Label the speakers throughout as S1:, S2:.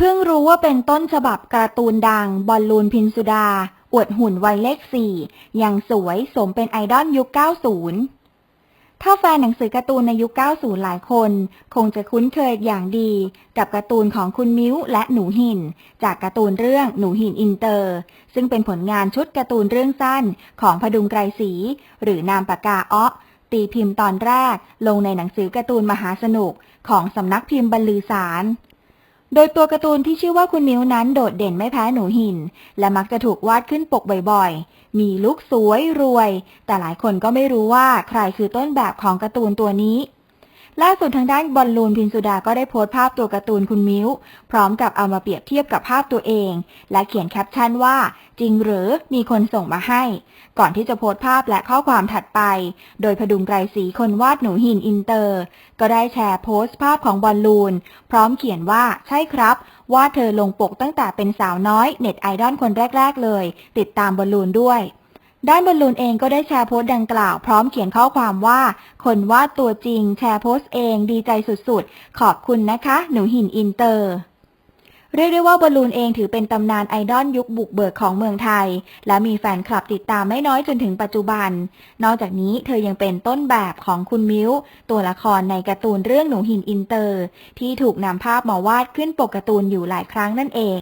S1: เพิ่งรู้ว่าเป็นต้นฉบับการ์ตูนดัง บอลลูนพินสุดา อวดหุ่นวัยเลขสี่ยังสวยสมเป็นไอดอลยุค 90 ถ้าแฟนหนังสือการ์ตูนในยุค 90 หลายคน คงจะคุ้นเคยอย่างดี กับการ์ตูนของคุณมิ้วและหนูหิน จากการ์ตูนเรื่องหนูหินอินเตอร์ ซึ่งเป็นผลงานชุดการ์ตูนเรื่องสั้นของพดุงไกรศรีหรือนามปากกาอ้อตีพิมพ์ตอนแรกลงในหนังสือการ์ตูนมหาสนุกของสำนักพิมพ์บรรลือสาร โดยตัวการ์ตูนที่ชื่อว่าคุณมิ้วนั้นโดดเด่นไม่แพ้หนูหิน และมักจะถูกวาดขึ้นปกบ่อยๆ มีลุคสวยรวย แต่หลายคนก็ไม่รู้ว่าใครคือต้นแบบของการ์ตูนตัวนี้ ล่าสุดทางด้านบอลลูนพินสุดาก็ได้โพสต์ภาพตัวการ์ตูนคุณมิ้ว พร้อมกับเอามาเปรียบเทียบกับภาพตัวเอง และเขียนแคปชั่นว่า จริงหรือมีคนส่งมาให้ ก่อนที่จะโพสต์ภาพและข้อความถัดไป โดยพดุงไกรศรีคนวาดหนูหินอินเตอร์ ก็ได้แชร์โพสต์ภาพของบอลลูน พร้อมเขียนว่าใช่ครับ ว่าดเธอลงปกตั้งแต่เป็นสาวน้อยเน็ตไอดอลคนแรก ๆ เลย ติดตามบอลลูนด้วยด้านบอลลูนเองก็ได้แชร์โพสต์ดังกล่าวพร้อมเขียนข้อความว่า คนวาดตัวจริงแชร์โพสต์เองดีใจสุดๆ ขอบคุณนะคะ หนูหินอินเตอร์ เรียกได้ว่าบอลลูนเองถือเป็นตำนานไอดอลยุคบุกเบิกของเมืองไทย และมีแฟนคลับติดตามไม่น้อยจนถึงปัจจุบัน นอกจากนี้เธอยังเป็นต้นแบบของคุณมิ้ว ตัวละครในการ์ตูนเรื่องหนูหินอินเตอร์ ที่ถูกนำภาพมาวาดขึ้นปกการ์ตูนอยู่หลายครั้งนั่นเอง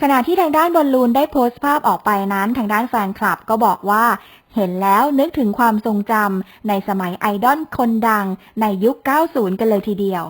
S1: ขณะที่ทางด้านบอลลูนได้โพสต์ภาพออกไปนั้น ทางด้านแฟนคลับก็บอกว่า เห็นแล้วนึกถึงความทรงจำในสมัยไอดอลคนดังในยุค 90 กันเลยทีเดียว